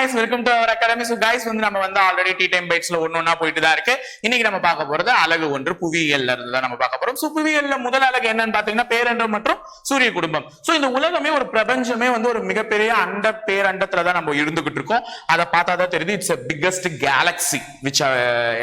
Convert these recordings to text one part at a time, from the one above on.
Guys welcome to our academy so guys வந்து நம்ம வந்து ஆல்ரெடி டி டைம் பைட்ஸ்ல ஒன்னு ஒன்றா போயிட்டு தான் இருக்கு. இன்னைக்கு நம்ம பார்க்க போறது அழகு ஒன்று புவியியல்ல இருந்து தான் நம்ம பார்க்க போறோம். ஸோ புவியியல்ல முதல் அழகு என்னன்னு பாத்தீங்கன்னா பேரண்டம் மற்றும் சூரிய குடும்பம். ஸோ இந்த உலகமே ஒரு பிரபஞ்சமே வந்து ஒரு மிகப்பெரிய அண்ட பேரண்டத்துல தான் நம்ம இருந்துகிட்டு இருக்கோம். அதை பார்த்தா தான் தெரியுது it's biggest galaxy which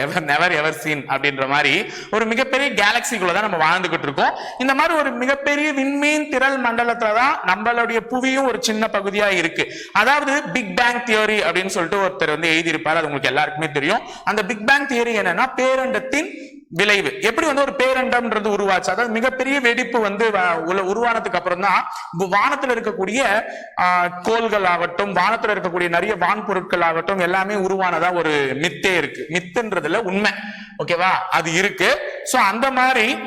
ever never ever seen அப்படின்ற மாதிரி ஒரு மிகப்பெரிய கேலக்சிக்குள்ள தான் நம்ம வாழ்ந்துகிட்டு இருக்கோம். இந்த மாதிரி ஒரு மிகப்பெரிய விண்மீன் திரள் மண்டலத்துல தான் நம்மளுடைய புவியும் ஒரு சின்ன பகுதியா இருக்கு. அதாவது பிக் பேங் தியரி அப்படின்னு சொல்லிட்டு ஒருத்தர் வந்து எழுதியிருப்பார் அது உங்களுக்கு எல்லாருக்குமே தெரியும். அந்த பிக் பேங் தியரி என்னன்னா பேரண்டத்தின் விளைவு. எப்படி வந்து ஒரு பேரண்டம்ன்றது உருவாச்சு? அதாவது மிகப்பெரிய வெடிப்பு வந்து வ- உருவானதுக்கு அப்புறம் தான் வானத்துல இருக்கக்கூடிய ஆஹ், கோள்கள் ஆகட்டும் வானத்துல இருக்கக்கூடிய நிறைய வான் பொருட்கள் ஆகட்டும் எல்லாமே உருவானதா ஒரு மித்தே இருக்கு. மித்துன்றதுல உண்மை. ஓகேவா? அது இருக்கு. சோ அந்த மாதிரி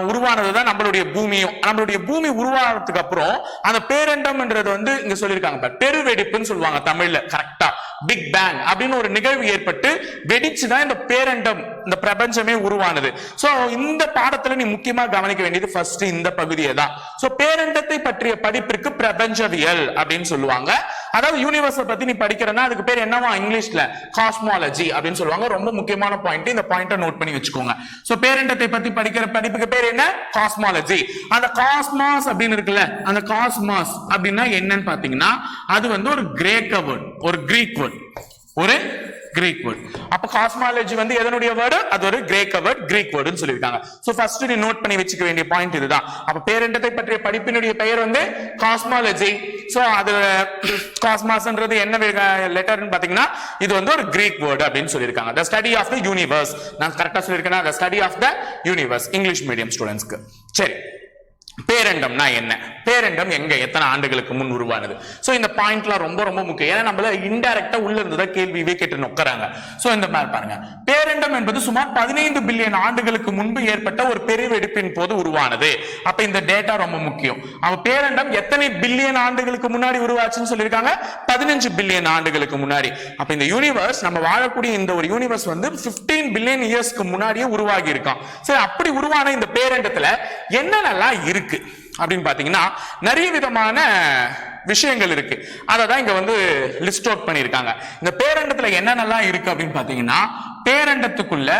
உருவானது தான் நம்மளுடைய பூமியும் நம்மளுடைய பூமி உருவானதுக்கு அப்புறம் அந்த பேரண்டம்ன்றது வந்து இங்க சொல்லியிருக்காங்க பெருவெடிப்புன்னு சொல்லுவாங்க தமிழ்ல கரெக்டா பிக் பேங் அப்படின்னு ஒரு நிகழ்வு ஏற்பட்டு வெடிச்சுதான் இந்த பேரண்டம் இந்த பிரபஞ்சமே உருவானது. சோ இந்த பாடத்துல நீ முக்கியமா கவனிக்க வேண்டியது ஃபர்ஸ்ட் இந்த பகுதியை தான். சோ பேரண்டத்தை பற்றிய படிப்பிற்கு பிரபஞ்சவியல் அப்படின்னு சொல்லுவாங்க. அதாவது யூனிவர்ஸ பத்தி நீ படிக்கிறனா அதுக்கு பேர் என்னவா இங்கிலீஷ்ல காஸ்மாலஜி அப்படின்னு சொல்லுவாங்க. ரொம்ப முக்கியமான பாயிண்ட் இந்த பாயிண்ட நோட் பண்ணி வச்சுக்கோங்க. சோ பேரண்டத்தை பத்தி படிக்கிற படிப்புக்கு பேர் என்ன? காஸ்மாலஜி அந்த காஸ்மாஸ் அப்படின்னு இருக்குல்ல அந்த காஸ்மாஸ் அப்படின்னா என்னன்னு பாத்தீங்கன்னா அது வந்து ஒரு கிரேக்க வேர்ட் ஒரு கிரீக் வேர்ட் ஒரு கிரீக் வேர்ட் அப்ப காஸ்மாலஜி வந்து எதனுடைய வேர்டு அது ஒரு கிரேக்க வேர்ட் கிரீக் வேர்டுன்னு சொல்லியிருக்காங்க. சோ ஃபர்ஸ்ட் நீ நோட் பண்ணி வச்சுக்க வேண்டிய பாயிண்ட் இதுதான். அப்ப பேரண்டத்தை பற்றிய படிப்பினுடைய பெயர் வந்து காஸ்மாலஜி சோ அது காஸ்மாஸ்ன்றது என்ன லெட்டர்னு பாத்தீங்கன்னா இது வந்து ஒரு கிரீக் வேர்டு அப்படின்னு சொல்லியிருக்காங்க. The study of the universe நான் கரெக்டா சொல்லியிருக்கேன்? The study of the universe English medium ஸ்டூடெண்ட்ஸ்க்கு சரி. பேரண்டம்னா என்ன? பேரண்டம் எங்க? எத்தனை ஆண்டுகளுக்கு முன் உருவானது? ஸோ இந்த பாயிண்ட்லாம் ரொம்ப ரொம்ப முக்கியம். ஏன்னா நம்மள இன்டைரக்டா உள்ள இருந்ததா கேள்வியே கேட்டு நொக்கறாங்க ஸோ இந்த மாதிரி பாருங்க. பேரண்டம் என்பது சுமார் பதினைந்து பில்லியன் ஆண்டுகளுக்கு முன்பு ஏற்பட்ட ஒரு பெருவெடிப்பின் போது உருவானது. அப்ப இந்த டேட்டா ரொம்ப முக்கியம். அவ பேரண்டம் எத்தனை பில்லியன் ஆண்டுகளுக்கு முன்னாடி உருவாச்சுன்னு சொல்லியிருக்காங்க? பதினஞ்சு பில்லியன் ஆண்டுகளுக்கு முன்னாடி. அப்ப இந்த யூனிவர்ஸ் நம்ம வாழக்கூடிய இந்த ஒரு யூனிவர்ஸ் வந்து 15 பில்லியன் இயர்ஸ்க்கு முன்னாடியே உருவாகி இருக்கான் சரி அப்படி உருவான இந்த பேரண்டத்துல என்னென்னலாம் இருக்கு? அப்படின்னு பாத்தீங்கன்னா நிறைய விதமான விஷயங்கள் இருக்கு. அதை தான் இங்க வந்து லிஸ்ட் அவுட் பண்ணியிருக்காங்க. இந்த பேரண்டத்துல என்னென்னலாம் இருக்கு அப்படின்னு பாத்தீங்கன்னா பேரண்டத்துக்குள்ள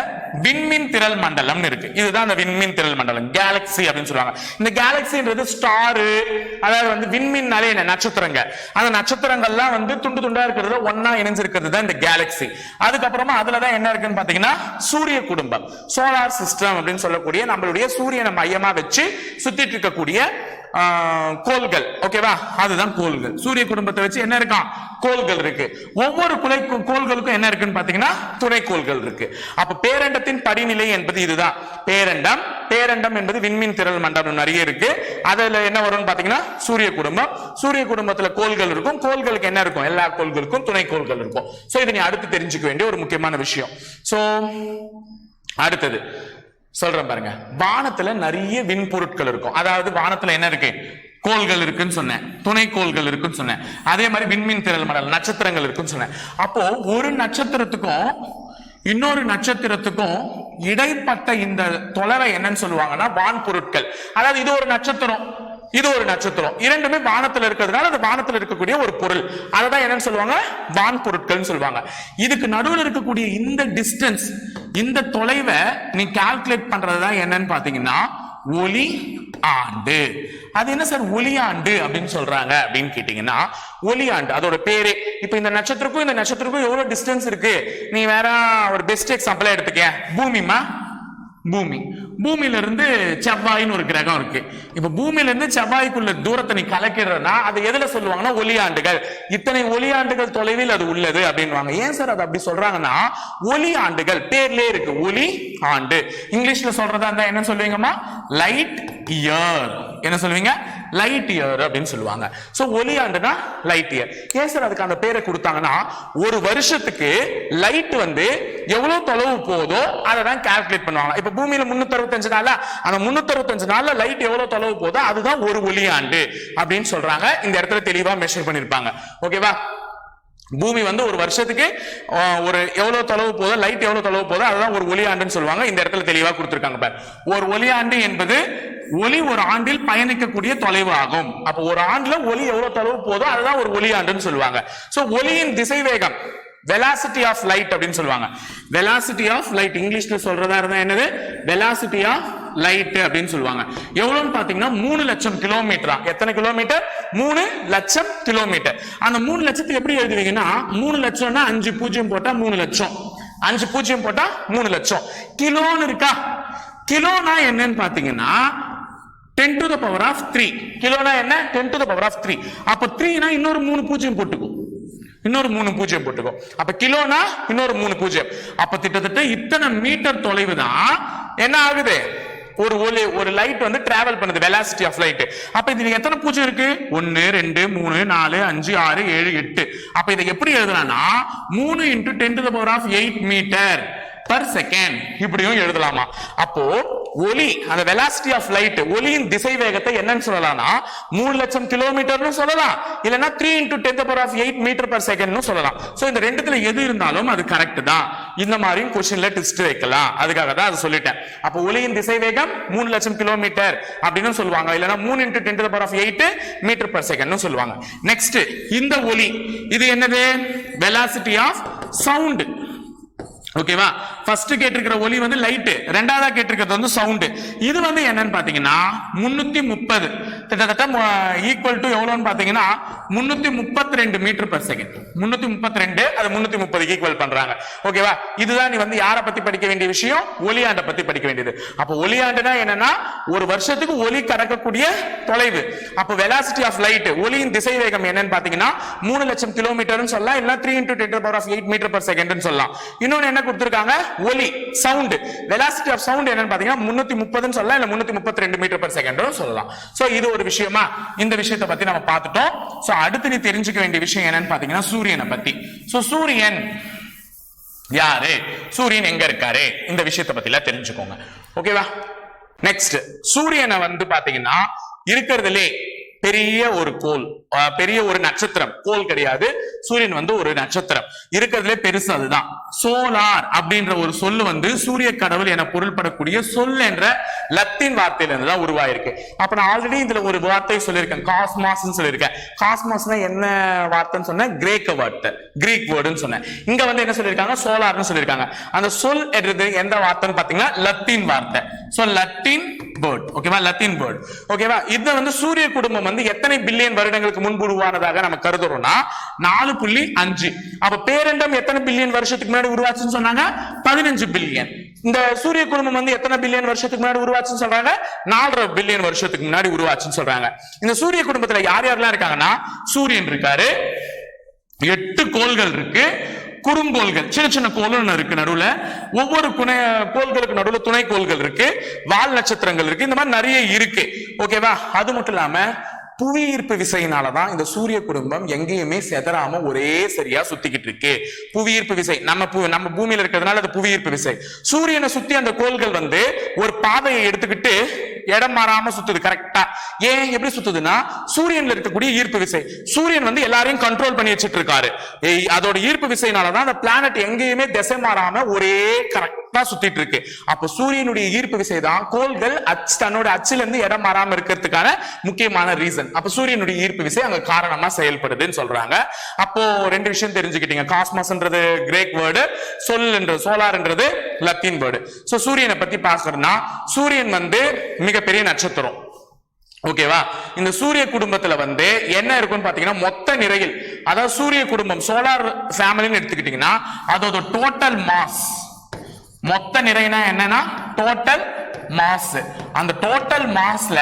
விண்மீன் திரள் மண்டலம்னு இருக்கு. இதுதான் அந்த விண்மீன் திரள் மண்டலம். கேலக்ஸி அப்படின்னு சொல்லுவாங்க. இந்த கேலக்சின்றது ஸ்டாரு அதாவது வந்து விண்மீன்னாலே என்ன? நட்சத்திரங்க அந்த நட்சத்திரங்கள்லாம் வந்து துண்டு துண்டா இருக்கிறது ஒன்னா இணைஞ்சிருக்கிறது தான் இந்த கேலக்ஸி அதுக்கப்புறமா அதுலதான் என்ன இருக்குன்னு பாத்தீங்கன்னா சூரிய குடும்பம். சோலார் சிஸ்டம் அப்படின்னு சொல்லக்கூடிய நம்மளுடைய சூரியனை மையமா வச்சு சுத்திட்டு இருக்கக்கூடிய கோள்கள் ஓகேவா? அதுதான் கோள்கள். சூரிய குடும்பத்தை வச்சு என்ன இருக்கான் கோள்கள் இருக்கு. ஒவ்வொரு குலை கோள்களுக்கும் என்ன இருக்குன்னு பாத்தீங்கன்னா துணைக்கோள்கள் இருக்கு. அப்ப பேரண்டத்தின் படிநிலை என்பது இதுதான். பேரண்டம் பேரண்டம் என்பது விண்மீன் திரள் மண்டபம் நிறைய இருக்கு. அதுல என்ன வரும்னு பாத்தீங்கன்னா சூரிய குடும்பம். சூரிய குடும்பத்துல கோள்கள் இருக்கும். கோள்களுக்கு என்ன இருக்கும்? எல்லா கோள்களுக்கும் துணைக்கோள்கள் இருக்கும். சோ இது நீ அடுத்து தெரிஞ்சுக்க வேண்டிய ஒரு முக்கியமான விஷயம். சோ அடுத்தது. சொல்றேன் பாருங்க. வானத்துல நிறைய விண்பொருட்கள் இருக்கும். அதாவது வானத்துல என்ன இருக்கு? கோள்கள் இருக்குன்னு சொன்னேன். துணை கோள்கள் இருக்குன்னு சொன்னேன். அதே மாதிரி விண்மீன் திரள் மடல் நட்சத்திரங்கள் இருக்குன்னு சொன்னேன். அப்போ ஒரு நட்சத்திரத்துக்கும் இன்னொரு நட்சத்திரத்துக்கும் இடைப்பட்ட இந்த தொலைவை என்னன்னு சொல்லுவாங்கன்னா வான் பொருட்கள் அதாவது இது ஒரு நட்சத்திரம். இது ஒரு நட்சத்திரம். இரண்டுமே வானத்துல இருக்கிறதுனால அது வானத்துல இருக்கக்கூடிய ஒரு பொருள். அததான் என்னன்னு சொல்லுவாங்க? வான் பொருட்கள்னு சொல்லுவாங்க. இதுக்கு நடுவில் இருக்கக்கூடிய இந்த டிஸ்டன்ஸ் இந்த தொலைவை நீ கால்குலேட் பண்றதுதான் என்னன்னு பாத்தீங்கன்னா ஒளி ஆண்டு. அது என்ன சார்? ஒளியாண்டு அப்படின்னு சொல்றாங்க அப்படின்னு கேட்டீங்கன்னா ஒளியாண்டு அதோட பேரே. இப்ப இந்த நட்சத்திரக்கும் இந்த நட்சத்திரக்கும் எவ்வளவு டிஸ்டன்ஸ் இருக்கு? நீ வேற ஒரு பெஸ்ட் எக்ஸாம்பிளா எடுத்துக்க பூமிமா பூமி. பூமியிலிருந்து செவ்வாயின்னு ஒரு கிரகம் இருக்கு. இப்ப பூமியிலிருந்து செவ்வாய்க்குள்ள தூரத்தை நீ கலக்கிறனா அது எதுல சொல்லுவாங்கன்னா ஒளியாண்டுகள் இத்தனை ஒளியாண்டுகள் தொலைவில் அது உள்ளது அப்படின்வாங்க ஏன் சார் அது அப்படி சொல்றாங்கன்னா ஒளி ஆண்டுகள் பேர்லயே இருக்கு. ஒளி ஆண்டு. இங்கிலீஷ்ல சொல்றதா இருந்தா என்ன சொல்லுவீங்கம்மா? லைட் இயர் என்ன சொல்லுவீங்க? லைட் இயர் அப்படின்னு சொல்லுவாங்க. ஸோ ஒளி ஆண்டுனா லைட் இயர் ஏன் சார் அதுக்கு அந்த பேரை கொடுத்தாங்கன்னா ஒரு வருஷத்துக்கு லைட் வந்து எவ்வளவு தொலைவு போதோ அதை தான் கால்குலேட் பண்ணுவாங்க. இப்போ பூமியில முன்னூத்தி நாளில் அந்த முன்னூத்தி நாளில் நாள்ல லைட் எவ்வளவு தொலைவு போதோ அதுதான் ஒரு ஒளியாண்டு அப்படின்னு சொல்றாங்க. இந்த இடத்துல தெளிவா மெஷர் பண்ணிருப்பாங்க. ஓகேவா பூமி வந்து ஒரு வருஷத்துக்கு ஒரு எவ்வளவு தொலைவு போதோ லைட் எவ்வளவு தொலைவு போதோ அதுதான் ஒரு ஒளியாண்டுன்னு சொல்லுவாங்க. இந்த இடத்துல தெளிவா கொடுத்துருக்காங்க பார். ஒரு ஒளியாண்டு என்பது ஒளி ஒரு ஆண்டில் பயணிக்கக்கூடிய தொலைவு ஆகும். அப்ப ஒரு ஆண்டுல ஒளி எவ்வளவு தொலைவு போதோ அதுதான் ஒரு ஒளி ஆண்டுன்னு சொல்லுவாங்க. சோ ஒளியின் திசைவேகம் வெலாசிட்டி ஆஃப் லைட் அப்படின்னு சொல்லுவாங்க. வெலாசிட்டி ஆஃப் லைட் இங்கிலீஷ்ல சொல்றதா இருந்தா என்னது? வெலாசிட்டி ஆஃப் லைட் அப்படின்னு சொல்லுவாங்க. எவ்வளவுன்னு பாத்தீங்கன்னா மூணு லட்சம் கிலோமீட்டரா எத்தனை கிலோமீட்டர் மூணு லட்சம் கிலோமீட்டர் அந்த மூணு லட்சத்துக்கு எப்படி எழுதுவீங்கன்னா மூணு லட்சம்னா அஞ்சு பூஜ்ஜியம் போட்டா மூணு லட்சம். அஞ்சு பூஜ்ஜியம் போட்டா மூணு லட்சம். கிலோன்னு இருக்கா? கிலோனா என்னன்னு பாத்தீங்கன்னா ten to the power of three கிலோனா என்ன? Ten to the power of three அப்ப த்ரீனா இன்னொரு மூணு பூஜ்ஜியம் போட்டுக்கும் இன்னொரு மூணு பூஜ்ஜியம் போட்டுக்கோ. அப்ப கிலோனா இன்னொரு மூணு பூஜ்ஜியம். அப்ப கிட்டத்தட்ட இத்தனை மீட்டர் தொலைவு தான் என்ன ஆகுது? ஒரு ஒலி ஒரு லைட் வந்து டிராவல் பண்ணுது வெலாசிட்டி ஆஃப் லைட் அப்ப இதுல எத்தனை பூஜ்ஜியம் இருக்கு? ஒன்னு ரெண்டு மூணு நாலு அஞ்சு ஆறு ஏழு எட்டு. அப்ப இதை எப்படி எழுதலாம்னா மூணு into ten to the power of eight metre per second இப்படியும் எழுதலாமா? அப்போ ஒளி அந்த வெலாசிட்டி ஆஃப் லைட் ஒளியின் திசை வேகத்தை என்னன்னு சொல்லலாம்னா மூணு லட்சம் கிலோமீட்டர்னு சொல்லலாம். இல்லைன்னா three into ten power of eight metre per செகண்ட்னு சொல்லலாம். ஸோ இந்த ரெண்டுத்துல எது இருந்தாலும் அது கரெக்ட் தான். இந்த மாதிரியும் கொஸ்டின்ல டிஸ்ட் வைக்கலாம். அதுக்காக தான் அதை சொல்லிட்டேன். அப்போ ஒளியின் திசை வேகம் மூணு லட்சம் கிலோமீட்டர் அப்படின்னு சொல்லுவாங்க. இல்லைன்னா மூணு into ten power of eight metre per செகண்ட்னு சொல்லுவாங்க. நெக்ஸ்ட் இந்த ஒளி இது என்னது? வெலாசிட்டி ஆஃப் சவுண்ட் ஓகேவா? ஃபர்ஸ்ட் கேட்டிருக்கிற ஒலி வந்து லைட்டு ரெண்டாவதா கேட்டிருக்கிறது வந்து சவுண்டு இது வந்து என்னன்னு பாத்தீங்கன்னா முன்னூத்தி முப்பது. கிட்டத்தட்ட ஈக்குவல் டு எவ்வளோன்னு பாத்தீங்கன்னா முன்னூத்தி முப்பத்தி ரெண்டு மீட்டர் பர் செகண்ட் முன்னூத்தி முப்பத்தி ரெண்டு அது முன்னூத்தி முப்பது ஈக்குவல் பண்றாங்க. ஓகேவா? இதுதான் நீ வந்து யாரை பத்தி படிக்க வேண்டிய விஷயம்? ஒலியாண்டை பத்தி படிக்க வேண்டியது. அப்போ ஒலியாண்டுனா என்னன்னா ஒரு வருஷத்துக்கு ஒலி கடக்கக்கூடிய தொலைவு. அப்ப வெலாசிட்டி ஆஃப் லைட் ஒளியின் திசை வேகம் என்னன்னு பாத்தீங்கன்னா மூணு லட்சம் கிலோமீட்டர்னு சொல்லலாம் இல்ல three into ten power of eight metre per செகண்ட்னு சொல்லலாம். இன்னொன்னு என்ன கொடுத்துருக்காங்க? ஒலி சவுண்ட் வெலாசிட்டி ஆஃப் சவுண்ட் என்னன்னு பாத்தீங்கன்னா முன்னூத்தி முப்பதுன்னு சொல்லலாம் இல்ல முன்னூத்தி முப்பத்தி ரெண்டு மீட்டர் பர் செகண்டும் சொல்லலாம். சோ இது ஒரு விஷயமா? இந்த விஷயத்தை பத்தி நம்ம பார்த்துட்டோம். சோ அடுத்து நீ தெரிஞ்சுக்க வேண்டிய விஷயம் என்னன்னு பாத்தீங்கன்னா சூரியனை பத்தி. சோ சூரியன் யாரு? சூரியன் எங்க இருக்காரு? இந்த விஷயத்தை பத்தி எல்லாம் தெரிஞ்சுக்கோங்க ஓகேவா நெக்ஸ்ட் சூரியனை வந்து பாத்தீங்கன்னா இருக்கிறதுலே பெரிய ஒரு கோல் பெரிய ஒரு நட்சத்திரம். கோல் கிடையாது. சூரியன் வந்து ஒரு நட்சத்திரம். இருக்கிறதுலே பெருசு அதுதான். சோலார் அப்படின்ற ஒரு சொல்லு வந்து சூரிய கடவுள் என பொருள்படக்கூடிய சொல் என்ற லத்தீன் வார்த்தையில இருந்து தான் உருவாயிருக்கு. அப்ப நான் ஆல்ரெடி இதுல ஒரு வார்த்தை சொல்லியிருக்கேன். காஸ்மாஸ் சொல்லியிருக்கேன். காஸ்மாஸ்னா என்ன வார்த்தைன்னு சொன்னேன்? கிரேக்க வார்த்தை. கிரீக் வேர்டுன்னு சொன்னேன். இங்க வந்து என்ன சொல்லியிருக்காங்க? சோலார்னு சொல்லியிருக்காங்க. அந்த சொல் என்றது எந்த வார்த்தைன்னு பாத்தீங்கன்னா லத்தீன் வார்த்தை. சோ லத்தீன் பேர்ட் ஓகேவா லத்தீன் பேர்ட் ஓகேவா இது வந்து சூரிய குடும்பம் வந்து எத்தனை பில்லியன் வருடங்களுக்கு முன்பு உருவானதாக நம்ம கருதுறோம்னா நாலு புள்ளி அஞ்சு. அப்ப பேரண்டம் எத்தனை பில்லியன் வருஷத்துக்கு முன்னாடி உருவாச்சுன்னு சொன்னாங்க? பதினஞ்சு பில்லியன் இந்த சூரிய குடும்பம் வந்து எத்தனை பில்லியன் வருஷத்துக்கு முன்னாடி உருவாச்சுன்னு சொல்றாங்க? நாலரை பில்லியன் வருஷத்துக்கு முன்னாடி உருவாச்சுன்னு சொல்றாங்க. இந்த சூரிய குடும்பத்துல யார் யாரெல்லாம் இருக்காங்கன்னா? சூரியன் இருக்காரு. எட்டு கோள்கள் இருக்கு. குறுங்கோள்கள் சின்ன சின்ன கோள்கள் இருக்கு நடுவுல. ஒவ்வொரு குணை கோள்களுக்கு நடுவுல துணை கோள்கள் இருக்கு. வால் நட்சத்திரங்கள் இருக்கு. இந்த மாதிரி நிறைய இருக்கு. ஓகேவா அது மட்டும் இல்லாம புவி ஈர்ப்பு விசையினாலதான் இந்த சூரிய குடும்பம் எங்கேயுமே செதறாம ஒரே சரியா சுத்திக்கிட்டு இருக்கு. புவி ஈர்ப்பு விசை நம்ம நம்ம பூமியில இருக்கிறதுனால அது புவி ஈர்ப்பு விசை. சூரியனை சுத்தி அந்த கோள்கள் வந்து ஒரு பாதையை எடுத்துக்கிட்டு இடம் மாறாம சுத்துது கரெக்டா ஏன் எப்படி சுத்துதுன்னா சூரியன்ல இருக்கக்கூடிய ஈர்ப்பு விசை. சூரியன் வந்து எல்லாரையும் கண்ட்ரோல் பண்ணி வச்சிட்டு இருக்காரு. ஏய், அதோட ஈர்ப்பு விசையினாலதான் அந்த பிளானட் எங்கேயுமே திசை மாறாம ஒரே கரெக்ட் சுத்திட்டு இருக்கு. அப்ப சூரியனுடைய ஈர்ப்பு விசை தான் கோள்கள் அச்சு தன்னோட அச்சுல இருந்து இடம் மாறாம இருக்கிறதுக்கான முக்கியமான ரீசன் அப்ப சூரியனுடைய ஈர்ப்பு விசை அங்க காரணமா செயல்படுதுன்னு சொல்றாங்க. அப்போ ரெண்டு விஷயம் தெரிஞ்சுக்கிட்டீங்க. காஸ்மாஸ்ன்றது கிரேக் வேர்டு சொல்ன்றது சோலார்ன்றது லத்தீன் வேர்டு சோ சூரியனை பத்தி பார்க்கணும்னா சூரியன் வந்து மிகப்பெரிய நட்சத்திரம். ஓகேவா இந்த சூரிய குடும்பத்துல வந்து என்ன இருக்கும்னு பாத்தீங்கன்னா மொத்த நிறையில் அதாவது சூரிய குடும்பம் சோலார் ஃபேமிலின்னு எடுத்துக்கிட்டீங்கன்னா அதோட டோட்டல் மாஸ் மொத்த நிறைனா என்னன்னா டோட்டல் மாஸ் அந்த டோட்டல் மாஸ்ல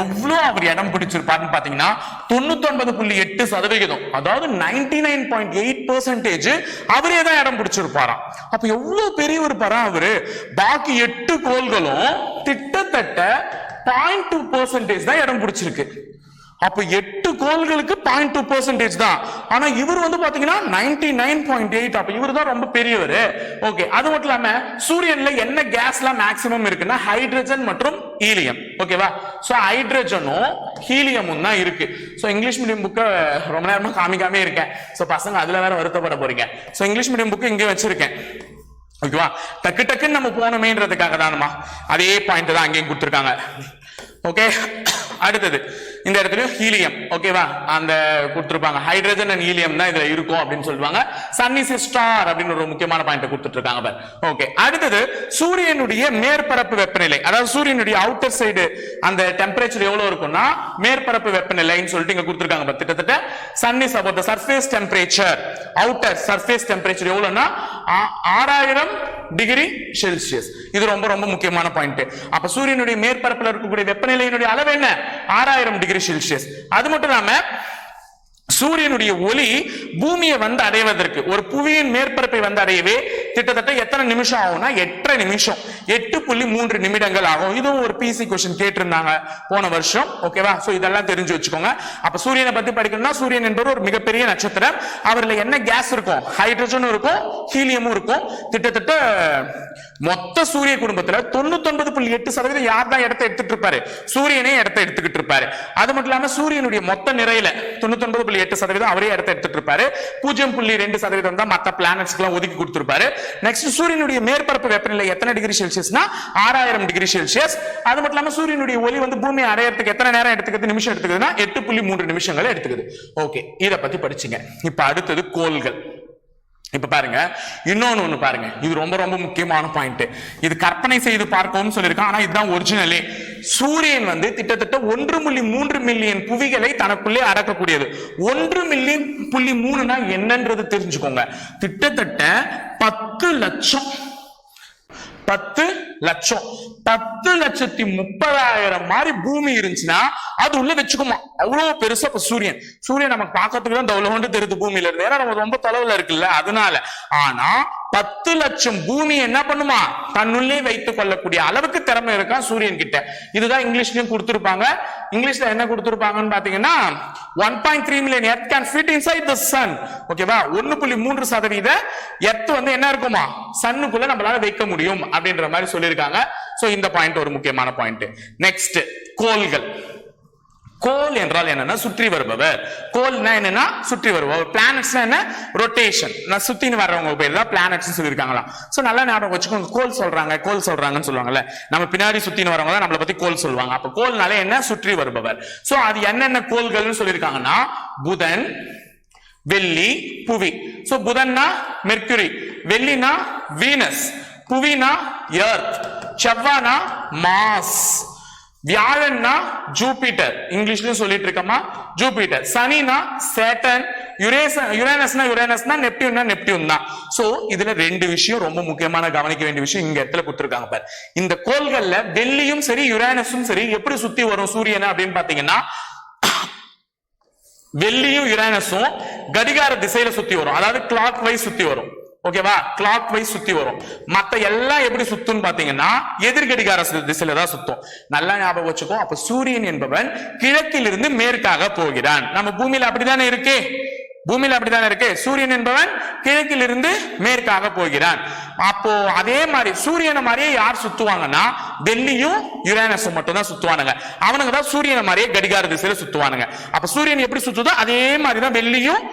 எவ்வளவு அவர் இடம் பிடிச்சிருப்பாருன்னு பாத்தீங்கன்னா தொண்ணூத்தி ஒன்பது புள்ளி எட்டு சதவிகிதம். அதாவது ninety nine point eight percentage அவரே தான் இடம் பிடிச்சிருப்பாராம். அப்ப எவ்வளவு பெரியவர் பாரா அவரு? பாக்கி எட்டு கோள்களும் கிட்டத்தட்ட பாயிண்ட் டூ பெர்சன்டேஜ் தான் இடம் பிடிச்சிருக்கு. அப்ப எட்டு கோள்களுக்கு பாயிண்ட் டூ பர்சன்டேஜ் தான். ஆனா இவர் வந்து பாத்தீங்கன்னா நைன்டி நைன் பாயிண்ட் எயிட் அப்ப இவர் தான் ரொம்ப பெரியவர். ஓகே அது மட்டும் இல்லாம சூரியன்ல என்ன கேஸ்லாம் மேக்ஸிமம் இருக்குன்னா ஹைட்ரஜன் மற்றும் ஹீலியம் ஓகேவா சோ ஹைட்ரஜனும் ஹீலியமும் தான் இருக்கு. சோ இங்கிலீஷ் மீடியம் புக்கை ரொம்ப நேரமா காமிக்காமே இருக்கேன். சோ பசங்க அதுல வேற வருத்தப்பட போறீங்க. சோ இங்கிலீஷ் மீடியம் புக்கு இங்கே வச்சிருக்கேன். ஓகேவா டக்கு டக்குன்னு நம்ம போகணுமேன்றதுக்காக தானுமா அதே பாயிண்ட் தான் அங்கேயும் கொடுத்துருக்காங்க. ஓகே அடுத்தது. இந்த இடத்துலயும் ஹீலியம் ஓகேவா அந்த கொடுத்துருப்பாங்க. ஹைட்ரஜன் அண்ட் ஹீலியம் தான் இதுல இருக்கும் அப்படின்னு சொல்லுவாங்க. சன் இஸ் ஸ்டார் அப்படின்னு ஒரு முக்கியமான பாயிண்ட் கொடுத்துட்டு இருக்காங்க ஓகே அடுத்தது சூரியனுடைய மேற்பரப்பு வெப்பநிலை. அதாவது சூரியனுடைய அவுட்டர் சைடு அந்த டெம்பரேச்சர் எவ்வளவு இருக்கும்னா மேற்பரப்பு வெப்பநிலைன்னு சொல்லிட்டு இங்க கொடுத்துருக்காங்க கிட்டத்தட்ட sun is about surface temperature outer surface temperature எவ்வளவுன்னா ஆறாயிரம் டிகிரி செல்சியஸ் இது ரொம்ப ரொம்ப முக்கியமான பாயிண்ட் அப்ப சூரியனுடைய மேற்பரப்புல இருக்கக்கூடிய வெப்பநிலையினுடைய அளவு என்ன? ஆறாயிரம் டிகிரி செல்சியஸ் அது மட்டும் இல்லாம சூரியனுடைய ஒளி பூமியை வந்து அடைவதற்கு ஒரு புவியின் மேற்பரப்பை வந்து அடையவே கிட்டத்தட்ட எத்தனை நிமிஷம் ஆகும்னா எட்டரை நிமிஷம். எட்டு புள்ளி மூன்று நிமிடங்கள் ஆகும். இதுவும் ஒரு பிசி கொஸ்டின் கேட்டிருந்தாங்க போன வருஷம். ஓகேவா சோ இதெல்லாம் தெரிஞ்சு வச்சுக்கோங்க. அப்ப சூரியனை பத்தி படிக்கணும்னா சூரியன் என்பவர் ஒரு மிகப்பெரிய நட்சத்திரம். அவர்ல என்ன கேஸ் இருக்கும்? ஹைட்ரஜனும் இருக்கும் ஹீலியமும் இருக்கும். கிட்டத்தட்ட மொத்த சூரிய குடும்பத்துல தொண்ணூத்தொன்பது புள்ளி எட்டு சதவீதம் யார் தான் இடத்த எடுத்துட்டு இருப்பாரு? சூரியனே இடத்த எடுத்துக்கிட்டு இருப்பாரு. அது மட்டும் இல்லாம சூரியனுடைய மொத்த நிறையில தொண்ணூத்தொன்பது புள்ளி எட்டு சதவீதம் அவரே இடத்த எடுத்துட்டு இருப்பாரு. பூஜ்ஜியம் புள்ளி ரெண்டு சதவீதம் தான் மற்ற பிளானட்ஸ்க்கு எல்லாம் ஒதுக்கி கொடுத்திருப்பாரு. நெக்ஸ்ட் சூரியனுடைய மேற்பரப்பு வெப்பநிலை எத்தனை டிகிரி செல்சியஸ்னா ஆறாயிரம் டிகிரி செல்சியஸ் அது மட்டும் இல்லாம சூரியனுடைய ஒளி வந்து பூமி அடையறதுக்கு எத்தனை நேரம் எடுத்துக்குது? நிமிஷம் எடுத்துக்குதுன்னா எட்டு புள்ளி மூன்று நிமிஷங்களை எடுத்துக்குது. ஓகே இத பத்தி படிச்சுங்க. இப்ப அடுத்தது கோள்கள். இப்ப பாருங்க இன்னொன்னு ஒண்ணு பாருங்க. இது ரொம்ப ரொம்ப முக்கியமான பாயிண்ட் இது கற்பனை செய்து பார்க்கணும்னு சொல்லியிருக்கான் ஆனா இதுதான் ஒரிஜினலே சூரியன் வந்து கிட்டத்தட்ட ஒன்று புள்ளி மூன்று மில்லியன் புவிகளை தனக்குள்ளே அடக்கக்கூடியது. ஒன்று மில்லியன் புள்ளி மூணுனா என்னன்றது தெரிஞ்சுக்கோங்க. கிட்டத்தட்ட பத்து லட்சம் பத்து லட்சம். பத்து லட்சத்தி முப்பதாயிரம் மாதிரி பூமி இருந்துச்சுன்னா அது உள்ள வச்சுக்குமா. அவ்வளவு பெருசா இப்ப சூரியன். சூரியன் நமக்கு பாக்கிறதுக்கு தான் தௌலகண்டு தெரியுது பூமியில. இருந்து ஏன்னா நம்ம ரொம்ப தொலைவுல இருக்குல்ல அதனால. ஆனா பத்து லட்சம் பூமி என்ன பண்ணுமா? தன்னுள்ளே வைத்துக் கொள்ளக்கூடிய அளவுக்கு திறமை இருக்கான் சூரியன் கிட்ட. இதுதான் இங்கிலீஷ்லயும் கொடுத்திருப்பாங்க. இங்கிலீஷ்ல என்ன கொடுத்திருப்பாங்கன்னு பாத்தீங்கன்னா one point three million earth can fit inside the sun ஓகேவா ஒன்னு புள்ளி மூன்று சதவீத எர்த் வந்து என்ன இருக்குமா? சன்னுக்குள்ள நம்மளால வைக்க முடியும் அப்படின்ற மாதிரி சொல்லியிருக்காங்க. சோ இந்த பாயிண்ட் ஒரு முக்கியமான பாயிண்ட் நெக்ஸ்ட் கோள்கள். கோல் என்றால் என்னன்னா சுற்றி வருபவர். கோல்னா என்னன்னா சுற்றி வருபவர். பிளானட்ஸ்னா என்ன? ரொட்டேஷன் நான் சுத்தின்னு வர்றவங்க பேர் தான் பிளானட்ஸ் சொல்லியிருக்காங்களா. சோ நல்லா ஞாபகம் வச்சுக்கோங்க. கோல் சொல்றாங்க கோல் சொல்றாங்கன்னு சொல்லுவாங்கல்ல. நம்ம பின்னாடி சுத்தின்னு வரவங்க தான் நம்மளை பத்தி கோல் சொல்லுவாங்க. அப்ப கோல்னால என்ன? சுற்றி வருபவர். சோ அது என்னென்ன கோல்கள்னு சொல்லியிருக்காங்கன்னா புதன் வெள்ளி புவி. சோ புதன்னா மெர்க்குரி வெள்ளினா வீனஸ் புவினா எர்த் செவ்வானா மாஸ் வியாழன்னா ஜூபிட்டர். இங்கிலீஷ்லயும் சொல்லிட்டு இருக்கமா ஜூபிட்டர். சனினா சேட்டன். யுரேஸ் யுரேனஸ்னா யுரேனஸ்னா நெப்டியூன்னா நெப்டியூன் தான். சோ இதுல ரெண்டு விஷயம் ரொம்ப முக்கியமான கவனிக்க வேண்டிய விஷயம் இங்க இடத்துல கொடுத்துருக்காங்க பாரு. இந்த கோள்கள்ல வெள்ளியும் சரி யுரேனஸும் சரி எப்படி சுத்தி வரும் சூரியனை அப்படின்னு பாத்தீங்கன்னா வெள்ளியும் யுரேனஸும் கடிகார திசையில சுத்தி வரும். அதாவது கிளாக் வைஸ் சுத்தி வரும். ஓகேவா? கிளாக் வைஸ் சுத்தி வரும். மத்த எல்லாம் எப்படி சுத்தும்னு பாத்தீங்கன்னா எதிர்கடிகார திசையில தான் சுத்தும். நல்லா ஞாபகம் வச்சுக்கோ. அப்ப சூரியன் என்பவன் கிழக்கிலிருந்து மேற்காக போகிறான். நம்ம பூமியில அப்படித்தானே இருக்கு? பூமியில அப்படித்தானே இருக்கு? சூரியன் என்பவன் கிழக்கிலிருந்து மேற்காக போகிறான். அப்போ அதே மாதிரி சூரியனை மாதிரியே யார் சுத்துவாங்கன்னா வெள்ளியும் யுரேனஸும் மட்டும் தான் சுத்துவானுங்க. அவனுங்க தான் சூரியனை மாதிரியே கடிகார திசையில சுத்துவானுங்க. அப்ப சூரியன் எப்படி சுத்துதோ அதே மாதிரி தான் வெள்ளியும்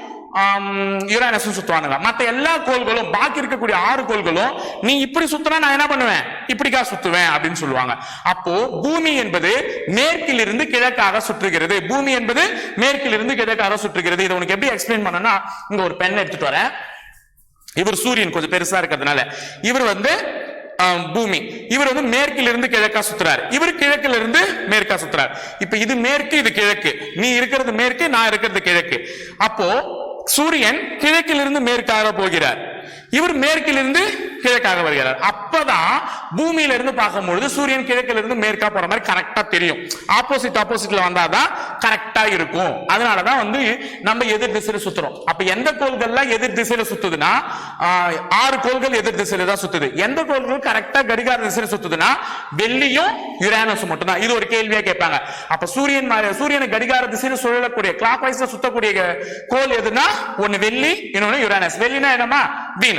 யுரானஸும் சுத்துவானுங்க. மற்ற எல்லா கோள்களும் பாக்கி இருக்கக்கூடிய ஆறு கோள்களும் நீ இப்படி சுத்தினா நான் என்ன பண்ணுவேன்? இப்படிக்கா சுத்துவேன் அப்படின்னு சொல்லுவாங்க. அப்போ பூமி என்பது மேற்கிலிருந்து கிழக்காக சுற்றுகிறது. பூமி என்பது மேற்கிலிருந்து கிழக்காக சுற்றுகிறது. இதை உனக்கு எப்படி எக்ஸ்பிளைன் பண்ணனா இங்க ஒரு பெண் எடுத்துட்டு வரேன். இவர் சூரியன் கொஞ்சம் பெருசா இருக்கிறதுனால. இவர் வந்து பூமி. இவர் வந்து மேற்கிலிருந்து இருந்து கிழக்கா சுத்துறார். இவர் கிழக்குல இருந்து மேற்கா சுத்துறாரு. இப்ப இது மேற்கு இது கிழக்கு. நீ இருக்கிறது மேற்கு நான் இருக்கிறது கிழக்கு. அப்போ சூரியன் கிழக்கிலிருந்து மேற்காக போகிறார். இவர் மேற்கிலிருந்து கிழக்காக வருகிறார். அப்பதான் பூமியில இருந்து பார்க்கும்பொழுது சூரியன் கிழக்கில இருந்து மேற்கா போற மாதிரி கரெக்டா தெரியும். ஆப்போசிட் ஆப்போசிட்ல வந்தாதான் கரெக்டா இருக்கும். அதனாலதான் வந்து நம்ம எதிர் திசையில சுத்துறோம். அப்ப எந்த கோள்கள்லாம் எதிர் திசையில சுத்துதுன்னா ஆறு கோள்கள் எதிர் திசையில தான் சுத்துது. எந்த கோள்கள் கரெக்டா கடிகார திசையில சுத்துதுன்னா வெள்ளியும் யுரானஸும் மட்டும்தான். இது ஒரு கேள்வியா கேட்பாங்க. அப்ப சூரியன் மாதிரி சூரியனை கடிகார திசையில சுழலக்கூடிய கிளாக் வைஸ்ல சுத்தக்கூடிய கோல் கோள் எதுனா ஒன்னு வெள்ளி இன்னொன்னு யுரானஸ் வெள்ளினா என்னமா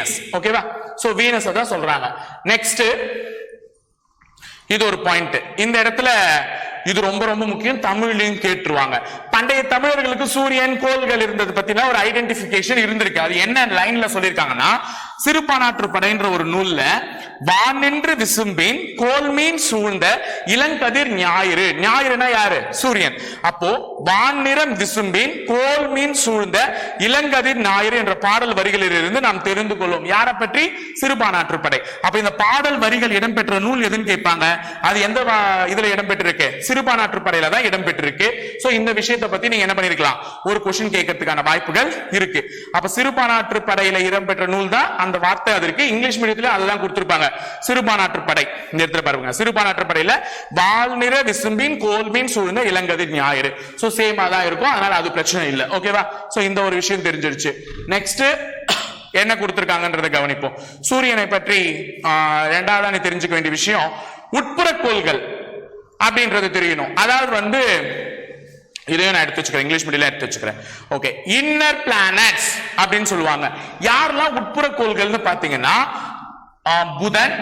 வீனஸ் ஓகேவா சோ வீனஸ் தான் சொல்றாங்க. நெக்ஸ்ட் இது ஒரு பாயிண்ட் இந்த இடத்துல இது ரொம்ப ரொம்ப முக்கியம். தமிழ்லையும் கேட்டுருவாங்க. பண்டைய தமிழர்களுக்கு சூரியன் கோள்கள் இருந்தது பத்தின ஒரு ஐடென்டிபிகேஷன் இருந்திருக்கு. அது என்ன லைன்ல சொல்லியிருக்காங்கன்னா சிறுபானாற்று படைன்ற ஒரு நூல்ல வானின்று விசும்பின் கோல்மீன் சூழ்ந்த இளங்கதிர் ஞாயிறு. ஞாயிறுனா யாரு? சூரியன். அப்போ வான் நிறம் விசும்பின் கோல்மீன் சூழ்ந்த இளங்கதிர் ஞாயிறு என்ற பாடல் வரிகளிலிருந்து நாம் தெரிந்து கொள்வோம். யாரை பற்றி? சிறுபானாற்று படை. அப்ப இந்த பாடல் வரிகள் இடம்பெற்ற நூல் எதுன்னு கேட்பாங்க? அது எந்த இதுல இடம்பெற்றிருக்கு? சிறுபானாற்று படையில தான் இடம்பெற்றிருக்கு. சோ இந்த விஷயத்தை பத்தி நீங்க என்ன பண்ணிருக்கலாம்? ஒரு கொஸ்டின் கேட்கறதுக்கான வாய்ப்புகள் இருக்கு. அப்ப சிறுபானாற்று படையில இடம்பெற்ற நூல் தான் அந்த வார்த்தை அது இருக்கு இங்கிலீஷ் மீடியத்துல அதுதான் கொடுத்திருப்பாங்க. சிறுபானாற்று படை. இந்த இடத்துல பாருங்க. சிறுபானாற்று படையில வால்நிற விசும்பின் கோல்மீன் சூழ்ந்த இளங்கதிர் ஞாயிறு. சோ சேமா தான் இருக்கும். அதனால அது பிரச்சனை இல்லை. ஓகேவா சோ இந்த ஒரு விஷயம் தெரிஞ்சிருச்சு. நெக்ஸ்ட் என்ன கொடுத்திருக்காங்கன்றதை கவனிப்போம். சூரியனை பற்றி ஆஹ், ரெண்டாவதா நீ தெரிஞ்சுக்க வேண்டிய விஷயம் உட்புற கோள்கள் அப்படின்றது தெரியணும். அதாவது வந்து இதையும் நான் எடுத்து வச்சுக்கிறேன். இங்கிலீஷ் மீடியம் எடுத்து வச்சுக்கிறேன். ஓகே இன்னர் பிளானட்ஸ் அப்படின்னு சொல்லுவாங்க. யாரெல்லாம் உட்புற கோள்கள்னு பாத்தீங்கன்னா புதன்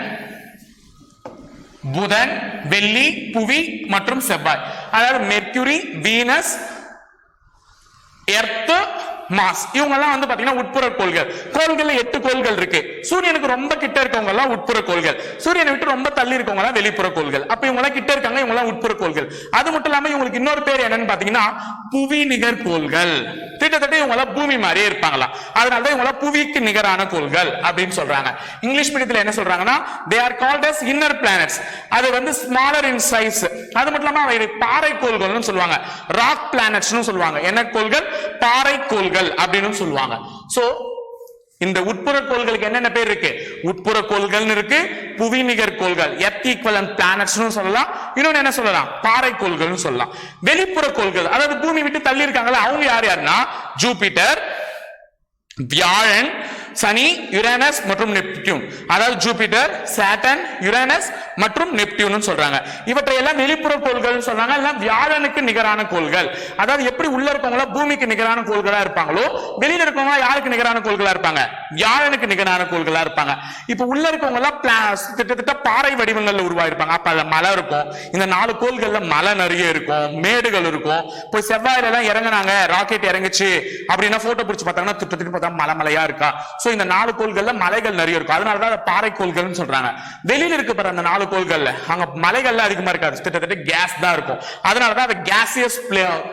புதன் வெள்ளி புவி மற்றும் செவ்வாய். அதாவது மெர்க்குரி வீனஸ் எர்த் மாஸ். இவங்க எல்லாம் வந்து பாத்தீங்கன்னா உட்புற கோள்கள். கோள்கள்ல எட்டு கோள்கள் இருக்கு. சூரியனுக்கு ரொம்ப கிட்ட இருக்கவங்க எல்லாம் உட்புற கோள்கள். சூரியனை விட்டு ரொம்ப தள்ளி இருக்கவங்க எல்லாம் வெளிப்புற கோள்கள். அப்ப இவங்க எல்லாம் கிட்ட இருக்காங்க இவங்க எல்லாம் உட்புற கோள்கள். அது மட்டும் இல்லாம இவங்களுக்கு இன்னொரு பேர் என்னன்னு பாத்தீங்கன்னா புவி நிகர் கோள்கள். கிட்டத்தட்ட இவங்க எல்லாம் பூமி மாதிரியே இருப்பாங்களாம் அதனாலதான் இவங்க எல்லாம் புவிக்கு நிகரான கோள்கள் அப்படின்னு சொல்றாங்க. இங்கிலீஷ் மீடியத்துல என்ன சொல்றாங்கன்னா they are called as inner planets அது வந்து ஸ்மாலர் இன் சைஸ் அது மட்டும் இல்லாம அவை பாறை கோள்கள்னு சொல்லுவாங்க. ராக் பிளானட்ஸ்னு சொல்லுவாங்க. என்ன கோள்கள்? பாறை கோள்கள். அப்படின்னு சொல்லுவாங்க. சோ இந்த உட்புற கோள்களுக்கு என்னென்ன பேர் இருக்கு? உட்புற கோள்கள்னு இருக்கு புவிநிகர் கோள்கள் எர்த் ஈக்குவலன் பிளானட்ஸ்னு சொல்லலாம். இன்னொன்னு என்ன சொல்லலாம்? பாறை கோள்கள்னு சொல்லலாம். வெளிப்புற கோள்கள் அதாவது பூமி விட்டு தள்ளி இருக்காங்களா அவங்க யார் யாருன்னா? ஜூபிட்டர் வியாழன் சனி யுரேனஸ் மற்றும் நெப்டியூன். அதாவது ஜூபிட்டர் சாட்டன் யுரேனஸ் மற்றும் நெப்டியூன் சொல்றாங்க. இவற்றை எல்லாம் வெளிப்புற கோள்கள் சொல்றாங்க. எல்லாம் வியாழனுக்கு நிகரான கோள்கள். அதாவது எப்படி உள்ள இருக்கவங்களா பூமிக்கு நிகரான கோள்களா இருப்பாங்களோ வெளியில இருக்கவங்க யாருக்கு நிகரான கோள்களா இருப்பாங்க? வியாழனுக்கு நிகரான கோள்களா இருப்பாங்க. இப்ப உள்ள இருக்கவங்க எல்லாம் கிட்டத்தட்ட பாறை வடிவங்கள்ல உருவாயிருப்பாங்க. அப்ப அதுல மலை இருக்கும். இந்த நாலு கோள்கள்ல மலை நிறைய இருக்கும். மேடுகள் இருக்கும். போய் செவ்வாயில எல்லாம் இறங்குனாங்க. ராக்கெட் இறங்குச்சு. அப்படின்னா போட்டோ பிடிச்சு பார்த்தாங்கன்னா திட்டத்துக்கு பார்த்தா மலை மலையா இருக்கா? சோ இந்த நாலு கோள்கள்ல மலைகள் நிறைய இருக்கும். அதனாலதான் அதை பாறை கோள்கள்னு சொல்றாங்க. வெளியில இருக்க பாரு அந்த நாலு கோள்கள்ல. அங்க மலைகள்லாம் அதிகமா இருக்காது. கிட்டத்தட்ட கேஸ் தான் இருக்கும். அதனாலதான் அதை கேசியஸ்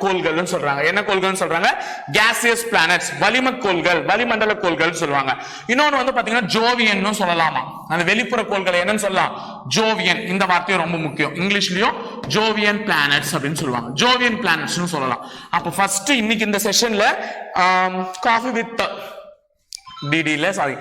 கோள்கள்னு சொல்றாங்க. என்ன கோள்கள்னு சொல்றாங்க? கேசியஸ் பிளானட்ஸ் வளிம கோள்கள் வளிமண்டல கோள்கள் சொல்லுவாங்க. இன்னொன்னு வந்து பாத்தீங்கன்னா ஜோவியன் சொல்லலாமா? அந்த வெளிப்புற கோள்களை என்னன்னு சொல்லலாம்? ஜோவியன். இந்த வார்த்தையும் ரொம்ப முக்கியம். இங்கிலீஷ்லயும் ஜோவியன் பிளானட்ஸ் அப்படின்னு சொல்லுவாங்க. ஜோவியன் பிளானட்ஸ்னு சொல்லலாம். அப்போ ஃபர்ஸ்ட் இன்னைக்கு இந்த செஷன்ல காஃபி வித் டிடில சாரி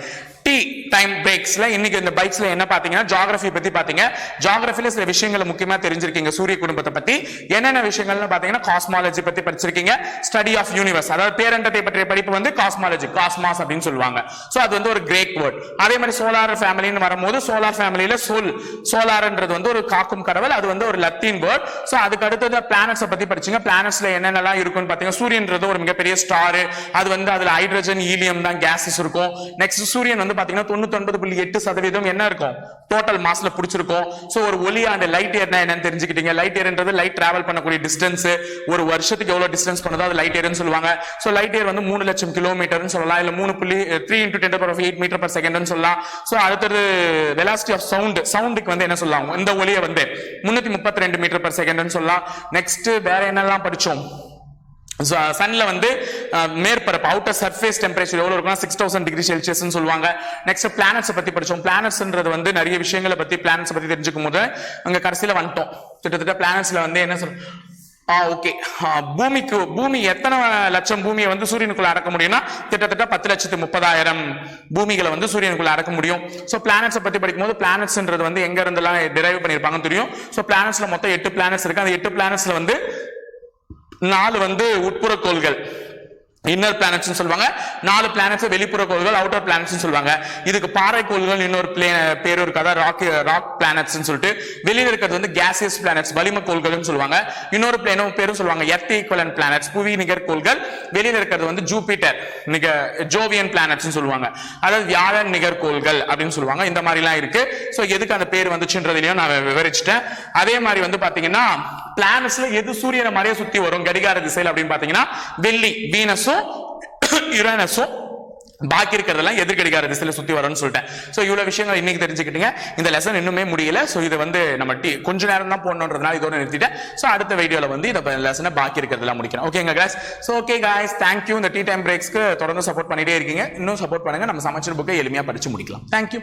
டீ டைம் பிரேக்ஸ்ல இன்னைக்கு இந்த பைக்ஸ்ல என்ன பாத்தீங்கன்னா ஜாகிரபி பத்தி பாத்தீங்க ஜாகிரபில சில விஷயங்களை முக்கியமா தெரிஞ்சிருக்கீங்க சூரிய குடும்பத்தை பத்தி. என்னென்ன விஷயங்கள்னு பாத்தீங்கன்னா காஸ்மாலஜி பத்தி படிச்சிருக்கீங்க. ஸ்டடி ஆஃப் யூனிவர்ஸ் அதாவது பேரண்டத்தை பற்றிய படிப்பு வந்து காஸ்மாலஜி காஸ்மாஸ் அப்படின்னு சொல்லுவாங்க. சோ அது வந்து ஒரு கிரேக் வேர்ட் அதே மாதிரி சோலார் ஃபேமிலின்னு வரும்போது சோலார் ஃபேமிலியில சோல். சோலார்ன்றது வந்து ஒரு காக்கும் கடவுள் அது வந்து ஒரு லத்தீன் வேர்ட் சோ அதுக்கு அடுத்தது பிளானட்ஸை பத்தி படிச்சீங்க. பிளானட்ஸ்ல என்னென்னலாம் இருக்கும்னு பாத்தீங்கன்னா சூரியன்றது ஒரு மிகப்பெரிய ஸ்டார் அது வந்து அதுல ஹைட்ரஜன் ஈலியம் தான் கேசஸ் இருக்கும். நெக்ஸ்ட் சூரியன் வந்து பாத்தீங்கன்னா தொண்ணூத்தி ஒன்பது புள்ளி எட்டு சதவீதம் என்ன இருக்கும்? டோட்டல் மாஸ்ல பிடிச்சிருக்கும். சோ ஒரு ஒலி ஆண்டு லைட் இயர்னா என்னன்னு தெரிஞ்சுக்கிட்டீங்க. லைட் இயர்ன்றது லைட் டிராவல் பண்ணக்கூடிய டிஸ்டன்ஸ் ஒரு வருஷத்துக்கு எவ்வளவு டிஸ்டன்ஸ் பண்ணுதோ அது லைட் இயர்னு சொல்லுவாங்க. சோ லைட் இயர் வந்து மூணு லட்சம் கிலோமீட்டர்னு சொல்லலாம். இல்ல மூணு புள்ளி three into ten power eight metre per செகண்ட்னு சொல்லலாம். சோ அடுத்தது வெலாசிட்டி ஆஃப் சவுண்ட் சவுண்டுக்கு வந்து என்ன சொல்லலாம்? இந்த ஒலியை வந்து முன்னூத்தி முப்பத்தி ரெண்டு மீட்டர் பர் செகண்ட்னு சொல்லலாம். நெக்ஸ்ட் வேற என்னெல்லாம் படிச்சோம்? சன்ல uh, வந்து uh, மேற்பரப்பு அவுட்டர் சர்ஃபேஸ் டெம்பரேச்சர் எவ்வளவு இருக்குன்னா சிக்ஸ் தௌசண்ட் டிகிரி செல்சியஸ் சொல்லுவாங்க. நெக்ஸ்ட் பிளானட்ஸ் பத்தி படிச்சோம். பிளானட்ஸ்ன்றது வந்து நிறைய விஷயங்களை பத்தி பிளானட்ஸ் பத்தி தெரிஞ்சுக்கும் போது அங்க கடைசியில வந்துட்டோம். கிட்டத்தட்ட பிளானட்ஸ்ல வந்து என்ன சொல் ஆ ஓகே பூமிக்கு பூமி எத்தனை லட்சம் பூமியை வந்து சூரியனுக்குள்ள அடக்க முடியும்னா கிட்டத்தட்ட பத்து லட்சத்து முப்பதாயிரம் பூமிகளை வந்து சூரியனுக்குள்ள அடக்க முடியும். ஸோ பிளானட்ஸை பத்தி படிக்கும்போது பிளானட்ஸ்ன்றது வந்து எங்க இருந்தெல்லாம் டிரைவ் பண்ணியிருப்பாங்கன்னு தெரியும். ஸோ பிளானட்ஸ்ல மொத்தம் எட்டு பிளானட்ஸ் இருக்கு. அந்த எட்டு பிளானட்ஸ்ல வந்து நாலு வந்து உட்புற கோள்கள். இன்னர் பிளானட்ஸ் சொல்லுவாங்க நாலு பிளானட்ஸ் வெளிப்புற கோள்கள் அவுட்டர் பிளானட்ஸ் சொல்லுவாங்க இதுக்கு பாறை கோள்கள் இன்னொரு பிளே பேரும் இருக்காதா? ராக் ராக் பிளானட்ஸ் சொல்லிட்டு. வெளியில இருக்கிறது வந்து கேசியஸ் பிளானட்ஸ் வலிம கோள்கள்னு சொல்லுவாங்க. இன்னொரு பிளேனும் பேரும் சொல்லுவாங்க எர்த் ஈக்குவலன் பிளானட்ஸ் புவி நிகர் கோள்கள். வெளியில இருக்கிறது வந்து ஜூபிட்டர் நிக ஜோவியன் பிளானட்ஸ் சொல்லுவாங்க. அதாவது வியாழன் நிகர் கோள்கள் அப்படின்னு சொல்லுவாங்க. இந்த மாதிரிலாம் இருக்கு. ஸோ எதுக்கு அந்த பேர் வந்துச்சுன்றதுலயும் நான் விவரிச்சிட்டேன். அதே மாதிரி வந்து பாத்தீங்கன்னா பிளானட்ஸ்ல எது சூரியனை மாதிரியே சுத்தி வரும் கடிகார திசையில் அப்படின்னு பாத்தீங்கன்னா வெள்ளி வீனஸும் யுரேனஸும் பாக்கி இருக்கிறதெல்லாம் எதிர்கடிகார திசையில சுத்தி வரும்னு சொல்லிட்டேன். சோ இவ்வளவு விஷயங்கள் இன்னைக்கு தெரிஞ்சுக்கிட்டீங்க. இந்த லெசன் இன்னுமே முடியல. ஸோ இது வந்து நம்ம டி கொஞ்ச நேரம் தான் போடணுன்றதுனால இதோட நிறுத்திட்டேன். சோ அடுத்த வீடியோல வந்து இந்த லெசனை பாக்கி இருக்கிறதெல்லாம் முடிக்கிறோம் ஓகேங்க guys? So okay guys thank you இந்த டீ டைம் பிரேக்ஸ்க்கு தொடர்ந்து சப்போர்ட் பண்ணிட்டே இருக்கீங்க. இன்னும் சப்போர்ட் பண்ணுங்க. நம்ம சமைச்சர் புக்கை எளிமையா படிச்சு முடிக்கலாம். தேங்க்யூ